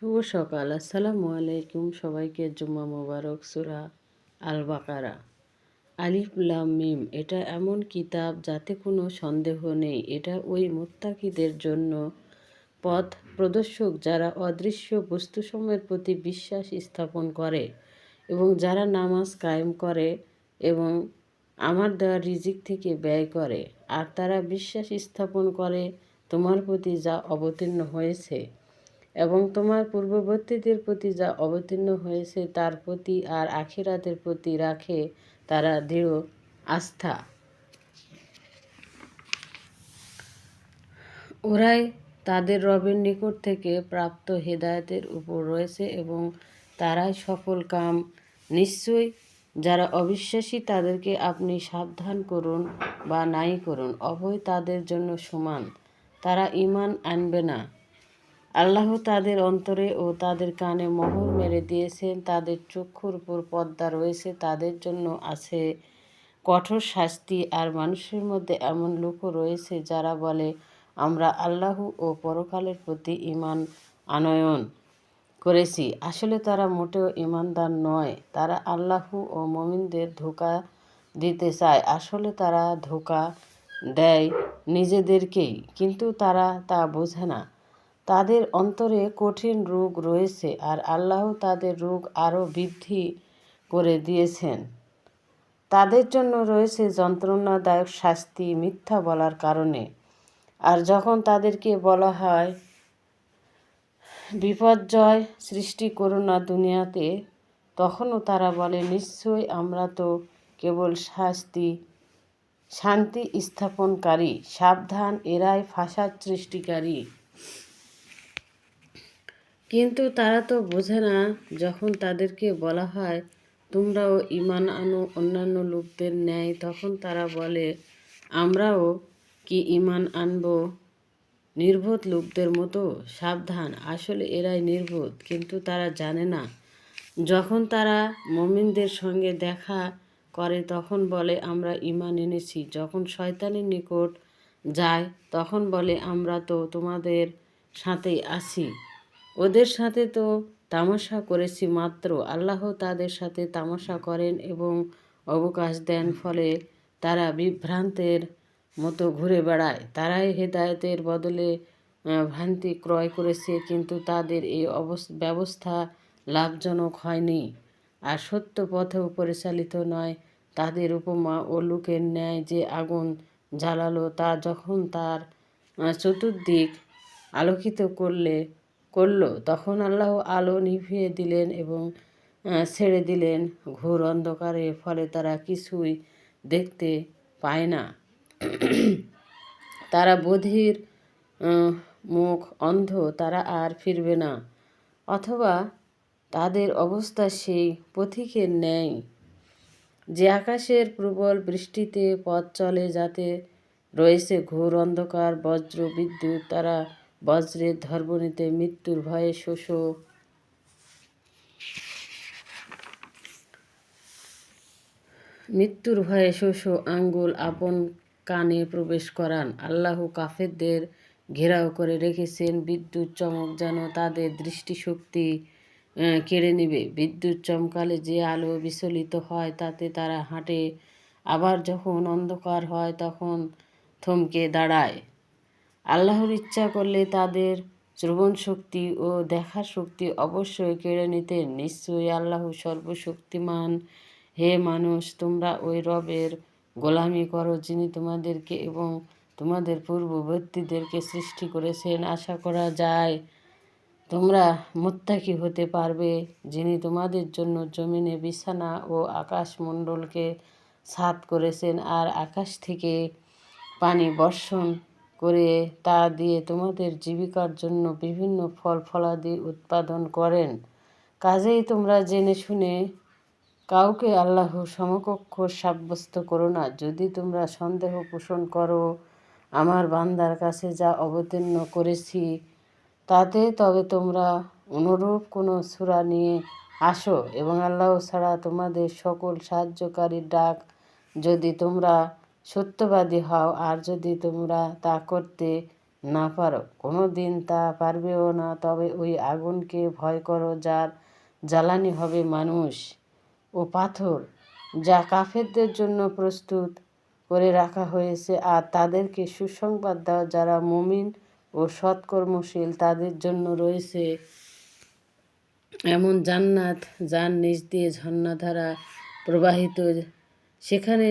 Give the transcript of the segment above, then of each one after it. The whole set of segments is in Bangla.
শুভ সকাল। আসসালামু আলাইকুম সবাইকে। জুম্মা মোবারক, সুরা আল বাকারা আলিফ লাম মিম, এটা এমন কিতাব যাতে কোনো সন্দেহ নেই। এটা ওই মোত্তাকিদের জন্য পথ প্রদর্শক যারা অদৃশ্য বস্তুসমূহের প্রতি বিশ্বাস স্থাপন করে এবং যারা নামাজ কায়েম করে এবং আমার দেওয়া রিজিক থেকে ব্যয় করে। আর তারা বিশ্বাস স্থাপন করে তোমার প্রতি যা অবতীর্ণ হয়েছে। এবং তোমার পূর্ববর্তীদের প্রতি যা অবতীর্ণ হয়েছে, তার প্রতি আর আখিরাতের প্রতি রাখে তারা দৃঢ় আস্থা। ওরাই তাদের রবের নিকট থেকে প্রাপ্ত হেদায়তের উপর রয়েছে এবং তারাই সফল কাম। নিশ্চয়ই যারা অবিশ্বাসী, তাদেরকে আপনি সাবধান করুন বা নাই করুন, অভয় তাদের জন্য সমান। তারা ইমান আনবে না। আল্লাহ তাদের অন্তরে ও তাদের কানে মোহর মেরে দিয়েছেন, তাদের চক্ষুর উপর পর্দা রয়েছে, তাদের জন্য আছে কঠোর শাস্তি। আর মানুষের মধ্যে এমন লোকও রয়েছে যারা বলে, আমরা আল্লাহ ও পরকালের প্রতি ইমান আনয়ন করেছি। আসলে তারা মোটেও ইমানদার নয়। তারা আল্লাহু ও মমিনদের ধোকা দিতে চায়। আসলে তারা ধোকা দেয় নিজেদেরকেই, কিন্তু তারা তা বোঝে না। তাদের অন্তরে কঠিন রোগ রয়েছে আর আল্লাহ তাদের রোগ আরও বৃদ্ধি করে দিয়েছেন। তাদের জন্য রয়েছে যন্ত্রণাদায়ক শাস্তি মিথ্যা বলার কারণে। আর যখন তাদেরকে বলা হয়, বিপর্যয় সৃষ্টি করো না দুনিয়াতে, তখনও তারা বলে নিশ্চয়ই আমরা তো কেবল শাস্তি, শান্তি স্থাপনকারী, সাবধান, এরাই ফাঁসাদ সৃষ্টিকারী। কিন্তু তারা তো বোঝে না, যখন তাদেরকে বলা হয়, তোমরাও ইমান আনো, অন্যান্য লোকদের ন্যায়, তখন তারা বলে, আমরাও কি ইমান আনব? নির্বোধ লোকদের মতো সাবধান। আসলে এরাই নির্বোধ, কিন্তু তারা জানে না। যখন তারা মমিনদের সঙ্গে দেখা করে, তখন বলে, আমরা ইমান এনেছি। যখন শয়তানের নিকট যায়, তখন বলে, আমরা তো তোমাদের সাথেই আছি। ওদের সাথে তো তামাশা করেছি মাত্র। আল্লাহ তাদের সাথে তামাশা করেন এবং অবকাশ দেন, ফলে তারা বিভ্রান্তের মতো ঘুরে বেড়ায়। তারাই হেদায়তের বদলে ভ্রান্তি ক্রয় করেছে, কিন্তু তাদের এই ব্যবস্থা লাভজনক হয়নি। আর সত্য পথেও পরিচালিত নয়। তাদের উপমা ও লোকের ন্যায় যে আগুন জ্বালালো, তা যখন তার চতুর্দিক আলোকিত করলে করল। তখন আল্লাহ আলো নিভিয়ে দিলেন এবং ছেড়ে দিলেন। ঘোর অন্ধকারে, ফলে তারা কিছুই দেখতে পায় না। তারা বধির মুখ অন্ধ, তারা আর ফিরবে না। অথবা তাদের অবস্থা সেই পথিকের ন্যায়, যে আকাশের প্রবল বৃষ্টিতে পথ চলে যাতে রয়েছে ঘোর অন্ধকার, বজ্র, বিদ্যুৎ। তারা বজ্রের ধর্বণীতে মৃত্যুর ভয়ে শোষ। মৃত্যুর ভয়ে শোষ আঙ্গুল আপন কানে প্রবেশ করান। আল্লাহ কাফেরদের ঘেরাও করে রেখেছেন, বিদ্যুৎ চমক যেন তাদের দৃষ্টিশক্তি কেড়ে নেবে। বিদ্যুৎ চমকালে যে আলো বিচলিত হয়, তাতে তারা হাঁটে। আবার যখন অন্ধকার হয়, তখন থমকে দাঁড়ায়। আল্লাহর ইচ্ছা করলে তাদের শ্রবণ শক্তি ও দেখার শক্তি অবশ্যই কেড়ে নিতেন নিশ্চয়ই আল্লাহ সর্বশক্তিমান। হে মানুষ, তোমরা ওই রবের গোলামি করো যিনি তোমাদেরকে এবং তোমাদের পূর্ববর্তীদেরকে সৃষ্টি করেছেন। আশা করা যায় তোমরা মোত্তাকি হতে পারবে যিনি তোমাদের জন্য জমিনে বিছানা ও আকাশমণ্ডলকে সাত করেছেন আর আকাশ থেকে পানি বর্ষণ করে তা দিয়ে তোমাদের জীবিকার জন্য বিভিন্ন ফল ফলাদি উৎপাদন করেন। কাজেই তোমরা জেনে শুনে কাউকে আল্লাহ সমকক্ষ সাব্যস্ত করো না। যদি তোমরা সন্দেহ পোষণ করো, আমার বান্দার কাছে যা অবতীর্ণ করেছি, তাতে তবে তোমরা অনুরূপ কোনো সুরা নিয়ে আসো এবং আল্লাহ ছাড়া তোমাদের সকল সাহায্যকারীর ডাক যদি তোমরা সত্যবাদী হও, আর যদি তোমরা তা করতে না পারো কোনো দিন তা পারবেও না। তবে ওই আগুনকে ভয় করো, যার জ্বালানি হবে মানুষ ও পাথর, যা কাফেরদের জন্য প্রস্তুত করে রাখা হয়েছে। আর তাদেরকে সুসংবাদ দাও, যারা মুমিন ও সৎকর্মশীল, তাদের জন্য রয়েছে এমন জান্নাত, যার নিচ দিয়ে ঝর্ণাধারা প্রবাহিত। সেখানে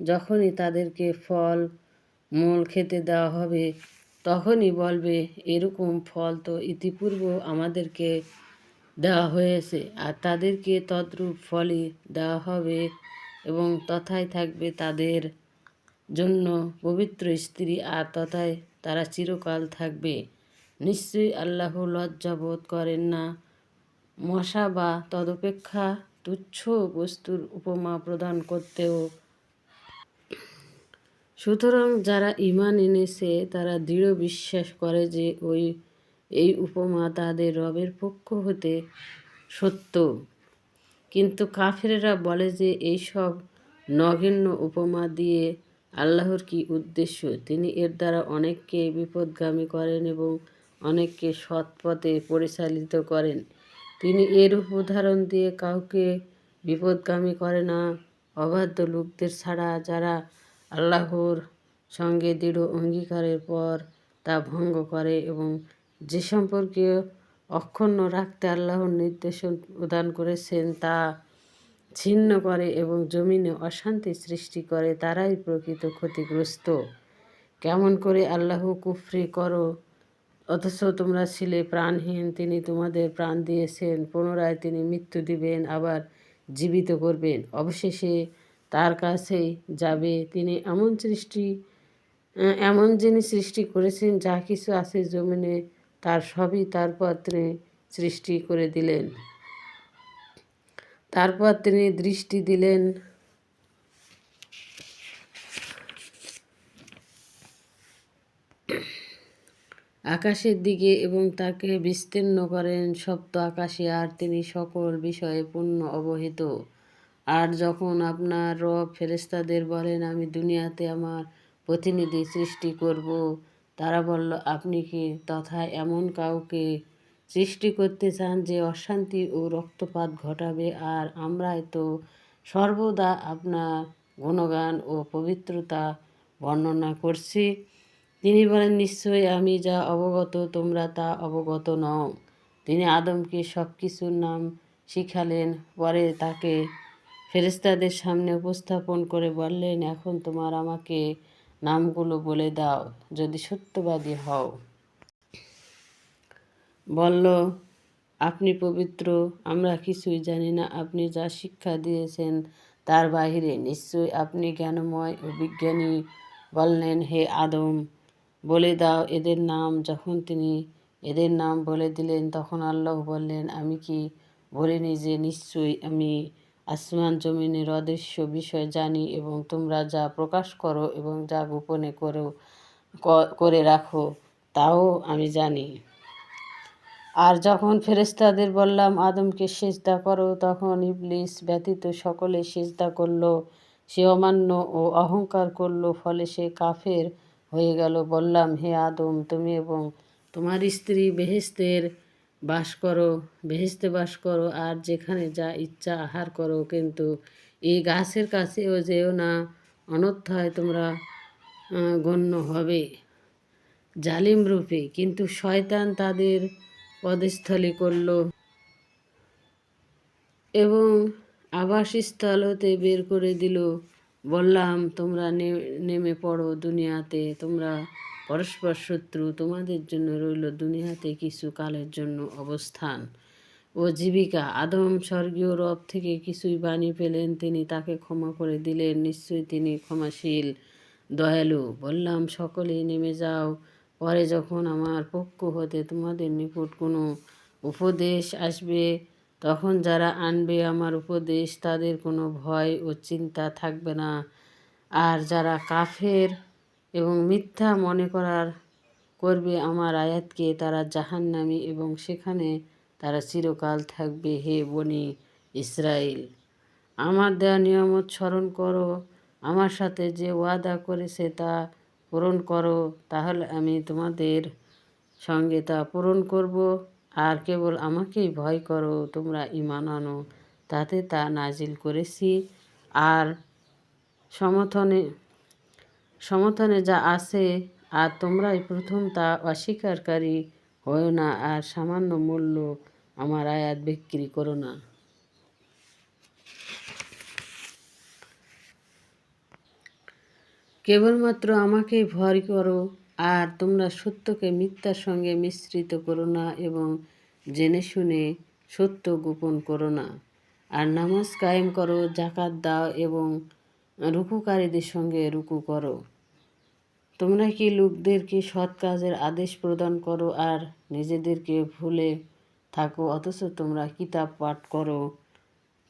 যখনই তাদেরকে ফল, মূল খেতে দেওয়া হবে, তখনই বলবে, এরকম ফল তো ইতিপূর্ব আমাদেরকে দেওয়া হয়েছে, আর তাদেরকে তদ্রূপ ফলই দেওয়া হবে এবং তথায় থাকবে তাদের জন্য পবিত্র স্ত্রী, আর তথায় তারা চিরকাল থাকবে। নিশ্চয়ই আল্লাহ লজ্জা বোধ করেন না। মশা বা তদপেক্ষা তুচ্ছ বস্তুর উপমা প্রদান করতেও সুতরাং যারা ইমান এনেছে, তারা দৃঢ় বিশ্বাস করে যে ওই, এই উপমা তাদের রবের পক্ষ হতে সত্য। কিন্তু কাফেরেরা বলে যে, এইসব নগণ্য উপমা দিয়ে আল্লাহর কি উদ্দেশ্য? তিনি এর দ্বারা অনেককে বিপদগামী করেন এবং অনেককে সৎ পথে পরিচালিত করেন। তিনি এর উদাহরণ দিয়ে কাউকে বিপদগামী করে না। অবাধ্য লোকদের ছাড়া যারা আল্লাহর সঙ্গে দৃঢ় অঙ্গীকারের পর তা ভঙ্গ করে এবং যে সম্পর্কে অক্ষুণ্ণ রাখতে আল্লাহর নির্দেশ প্রদান করেছেন তা ছিন্ন করে এবং জমিনে অশান্তি সৃষ্টি করে, তারাই প্রকৃত ক্ষতিগ্রস্ত। কেমন করে আল্লাহ কুফরি করো, অথচ তোমরা ছিলে প্রাণহীন, তিনি তোমাদের প্রাণ দিয়েছেন, পুনরায় তিনি মৃত্যু দিবেন, আবার জীবিত করবেন। অবশেষে তার কাছেই যাবে। তিনি এমন সৃষ্টি এমন যিনি সৃষ্টি করেছেন, যা কিছু আছে জমিনে, তার সবই তার পত্রে সৃষ্টি করে দিলেন। তারপর তিনি দৃষ্টি দিলেন। আকাশের দিকে এবং তাকে বিস্তীর্ণ করেন। সপ্ত আকাশে আর তিনি সকল বিষয়ে পূর্ণ অবহিত। আর যখন আপনার রব ফেরেস্তাদের বলেন, আমি দুনিয়াতে আমার প্রতিনিধি সৃষ্টি করব তারা বলল, আপনি কি তথা এমন কাউকে সৃষ্টি করতে চান যে অশান্তি ও রক্তপাত ঘটাবে? আর আমরাই তো সর্বদা আপনার গুণগান ও পবিত্রতা বর্ণনা করছি। তিনি বলেন, নিশ্চয়ই আমি যা অবগত, তোমরা তা অবগত নও। তিনি আদমকে সব কিছুর নাম শিখালেন, পরে তাকে ফেরেস্তাদের সামনে উপস্থাপন করে বললেন, এখন তোমার আমাকে নামগুলো বলে দাও, যদি সত্যবাদী হও। বলল, আপনি পবিত্র, আমরা কিছুই জানি না। আপনি যা শিক্ষা দিয়েছেন তার বাহিরে নিশ্চয়ই আপনি জ্ঞানময় ও বিজ্ঞানী। বললেন, হে আদম, বলে দাও, এদের নাম যখন তিনি এদের নাম বলে দিলেন, তখন আল্লাহ বললেন, আমি কি বলিনি যে নিশ্চয়ই আমি আসমান জমিনের অদৃশ্য বিষয় জানি এবং তোমরা যা প্রকাশ করো এবং যা গোপনে করো করে রাখো, তাও আমি জানি। আর যখন ফেরেস্তাদের বললাম, আদমকে সেজদা করো, তখন ইবলিস ব্যতীত সকলে সেজদা করল। সে অমান্য ও অহংকার করল, ফলে সে কাফের হয়ে গেল। বললাম, হে আদম, তুমি এবং তোমার স্ত্রী বেহেস্তের বাস করো বেহেস্তে বাস করো, আর যেখানে যা ইচ্ছা আহার করো, কিন্তু এই গাছের কাছেও যেও না, অনর্থায় তোমরা গণ্য হবে। জালিম রূপে, কিন্তু শয়তান তাদের পদস্থলী করল। এবং আবাসস্থল হতে বের করে দিল। বললাম, তোমরা নেমে পড়ো দুনিয়াতে, তোমরা পরস্পর শত্রু তোমাদের জন্য রইল দুনিয়াতে কিছু কালের জন্য অবস্থান। ও জীবিকা, আদম স্বর্গীয় রব থেকে কিছুই বাণী পেলেন, তিনি তাকে ক্ষমা করে দিলেন, নিশ্চয়ই তিনি ক্ষমাশীল, দয়ালু। বললাম, সকলেই নেমে যাও। পরে যখন আমার পক্ষ হতে তোমাদের নিকট কোনো উপদেশ আসবে, তখন যারা আনবে আমার উপদেশ, তাদের কোনো ভয় ও চিন্তা থাকবে না। আর যারা কাফের এবং মিথ্যা মনে করার করবে আমার আয়াতকে তারা জাহান্নামি এবং সেখানে তারা চিরকাল থাকবে হে বনি ইসরায়েল আমার দেয়া নিয়ামত স্মরণ করো, আমার সাথে যে ওয়াদা করেছে তা পূরণ করো, তাহলে আমি তোমাদের সঙ্গে তা পূরণ করব। আর কেবল আমাকেই ভয় করো, তোমরা ইমান আনো, তাতে তা নাজিল করেছি। আর সমথনে সমথনে যা আছে, আর তোমরাই প্রথম তা অস্বীকারী হও না, আর সামান্য মূল্য আমার আয়াত বিক্রি করো না। কেবলমাত্র আমাকেই ভয় করো, আর তোমরা সত্যকে মিথ্যার সঙ্গে মিশ্রিত করো না এবং জেনে শুনে সত্য গোপন করো না। আর নামাজ কায়েম করো জাকাত দাও এবং রুকুকারীদের সঙ্গে রুকু করো। তোমরা কি লোকদেরকে সৎ কাজের আদেশ প্রদান করো আর নিজেদেরকে ভুলে থাকো, অথচ তোমরা কিতাব পাঠ করো?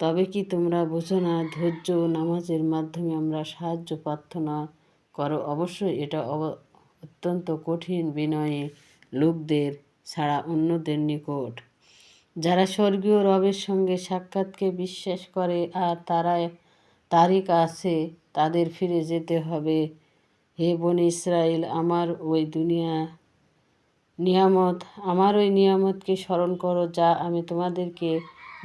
তবে কি তোমরা বোঝো না, ধৈর্য নামাজের মাধ্যমে আমরা সাহায্য প্রার্থনা করো? অবশ্যই এটা অত্যন্ত কঠিন বিনয়ে লোকদের ছাড়া অন্যদের নিকট। যারা স্বর্গীয় রবের সঙ্গে সাক্ষাৎকে বিশ্বাস করে আর তারা তারিখ আছে, তাদের ফিরে যেতে হবে। হে বন ইসরায়েল আমার ওই দুনিয়া নিয়ামত, আমার ওই নিয়ামতকে স্মরণ করো যা আমি তোমাদেরকে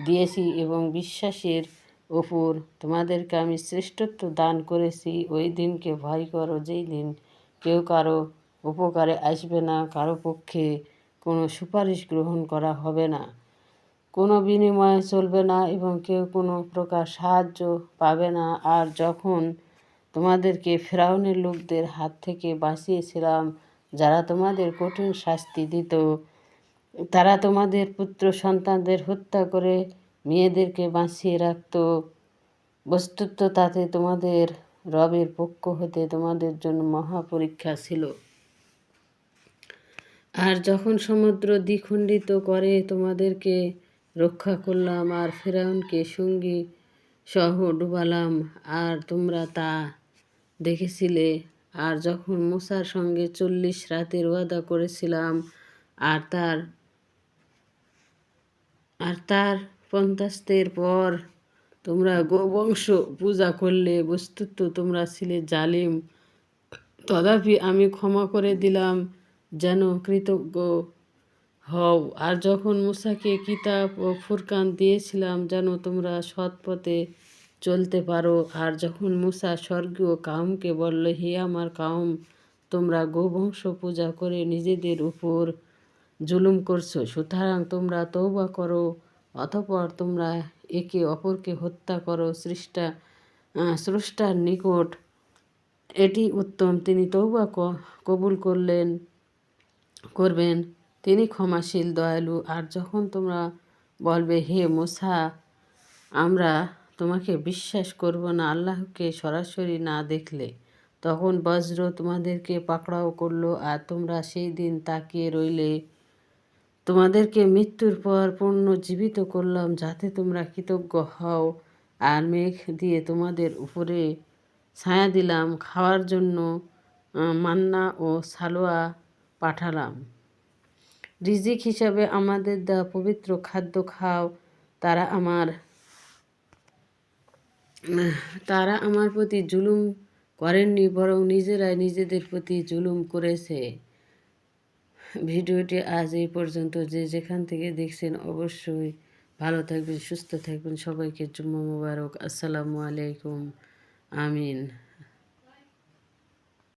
দিয়েছি এবং বিশ্বাসের ওপর তোমাদেরকে আমি শ্রেষ্ঠত্ব দান করেছি। ওই দিনকে ভয় করো, যেই দিন কেউ কারও উপকারে আসবে না, কারও পক্ষে কোনো সুপারিশ গ্রহণ করা হবে না। কোনো বিনিময় চলবে না এবং কেউ কোনো প্রকার সাহায্য পাবে না। আর যখন তোমাদেরকে ফেরাউনের লোকদের হাত থেকে বাঁচিয়েছিলাম, যারা তোমাদের কঠিন শাস্তি দিত, তারা তোমাদের পুত্র সন্তানদের হত্যা করে মেয়েদেরকে বাঁচিয়ে রাখত। বস্তুত তাতে তোমাদের রবের পক্ষ হতে তোমাদের জন্য মহাপরীক্ষা ছিল। আর যখন সমুদ্র দ্বিখণ্ডিত করে তোমাদেরকে রক্ষা করলাম আর ফেরাউনকে সঙ্গী সহ ডুবালাম। আর তোমরা তা দেখেছিলে। আর যখন মুসার সঙ্গে চল্লিশ রাতের ওয়াদা করেছিলাম, আর তার আর তার পঞ্চাশের পর তোমরা গোবংশ পূজা করলে, বস্তুত তোমরা ছিলে জালিম। তথাপি আমি ক্ষমা করে দিলাম, যেন কৃতজ্ঞ হও, আর যখন মুসাকে কিতাব ও ফুরকান দিয়েছিলাম, যেন তোমরা সৎ পথে চলতে পারো। আর যখন মুসা স্বর্গীয় কাউমকে বলল, হে আমার কাউম, তোমরা গোবংশ পূজা করে নিজেদের উপর জুলুম করছ, সুতরাং তোমরা তৌবা করো, অতপর তোমরা একে অপরকে হত্যা করো। সৃষ্টা স্রষ্টার নিকট এটি উত্তম। তিনি তৌবা কবুল করলেন, করবেন। তিনি ক্ষমাশীল, দয়ালু। আর যখন তোমরা বলবে, হে মোসা, আমরা তোমাকে বিশ্বাস করব না, আল্লাহকে সরাসরি না দেখলে। তখন বজ্র তোমাদেরকে পাকড়াও করল, আর তোমরা সেই দিন তাকিয়ে রইলে। তোমাদেরকে মৃত্যুর পর পূর্ণ জীবিত করলাম, যাতে তোমরা কৃতজ্ঞ হও। আর মেঘ দিয়ে তোমাদের উপরে ছায়া দিলাম, খাওয়ার জন্য মান্না ও সালোয়া পাঠালাম। রিজিক হিসাবে আমাদের দেওয়া পবিত্র খাদ্য খাও। তারা আমার তারা আমার প্রতি জুলুম করেননি, বরং নিজেরাই নিজেদের প্রতি জুলুম করেছে। ভিডিওটি আজ এই পর্যন্ত। যে যেখান থেকে দেখছেন অবশ্যই ভালো থাকবেন, সুস্থ থাকবেন। সবাইকে জুম্মা মুবারক। আসসালামু আলাইকুম। আমিন।